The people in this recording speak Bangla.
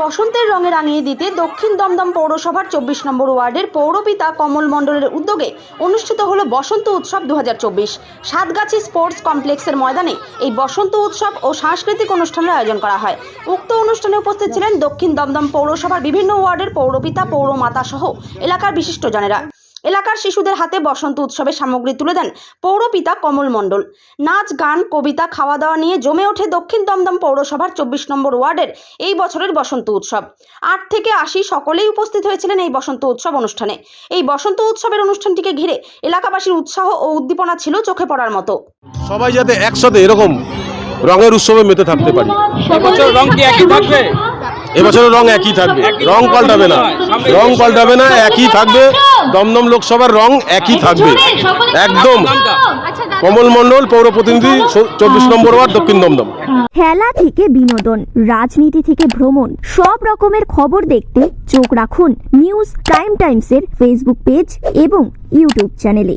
বসন্তের রঙে রাঙিয়ে দিতে দক্ষিণ দমদম পৌরসভার চব্বিশ নম্বর ওয়ার্ডের পৌরপিতা কমল মণ্ডলের উদ্যোগে অনুষ্ঠিত হলো বসন্ত উৎসব দু সাতগাছি স্পোর্টস কমপ্লেক্সের ময়দানে এই বসন্ত উৎসব ও সাংস্কৃতিক অনুষ্ঠানের আয়োজন করা হয়। উক্ত অনুষ্ঠানে উপস্থিত ছিলেন দক্ষিণ দমদম পৌরসভার বিভিন্ন ওয়ার্ডের পৌরপিতা পৌরমাতা সহ এলাকার বিশিষ্টজনেরা। এলাকার শিশুদের হাতে বসন্ত উৎসবের সামগ্রী তুলে দেন পৌরপিতা কমল মণ্ডল। নাচ গান কবিতা খাওয়া দাওয়া নিয়ে জমে ওঠে দক্ষিণ দমদম পৌরসভার চব্বিশ নম্বর ওয়ার্ডের এই বছরের বসন্ত উৎসব। আট থেকে আশি সকলেই উপস্থিত হয়েছিলেন এই বসন্ত উৎসব অনুষ্ঠানে। এই বসন্ত উৎসবের অনুষ্ঠানটিকে ঘিরে এলাকাবাসীর উৎসাহ ও উদ্দীপনা ছিল চোখে পড়ার মতো। সবাই যাতে একসাথে এরকম রঙের উৎসবে মেতে থাকতে পারি। রং কি একই থাকবে? এবছরের রং একই থাকবে। রং পাল্টাবে না। রং পাল্টাবে না একই থাকবে। দমদম লোকসভার রং একই থাকবে। একদম। কমল মণ্ডল পৌর প্রতিনিধি চব্বিশ নম্বর ওয়ার্ড দক্ষিণ দমদম। খেলা থেকে বিনোদন রাজনীতি থেকে ভ্রমণ সব রকমের খবর দেখতে চোখ রাখুন নিউজ টাইম টাইমসের ফেসবুক পেজ এবং ইউটিউব চ্যানেলে।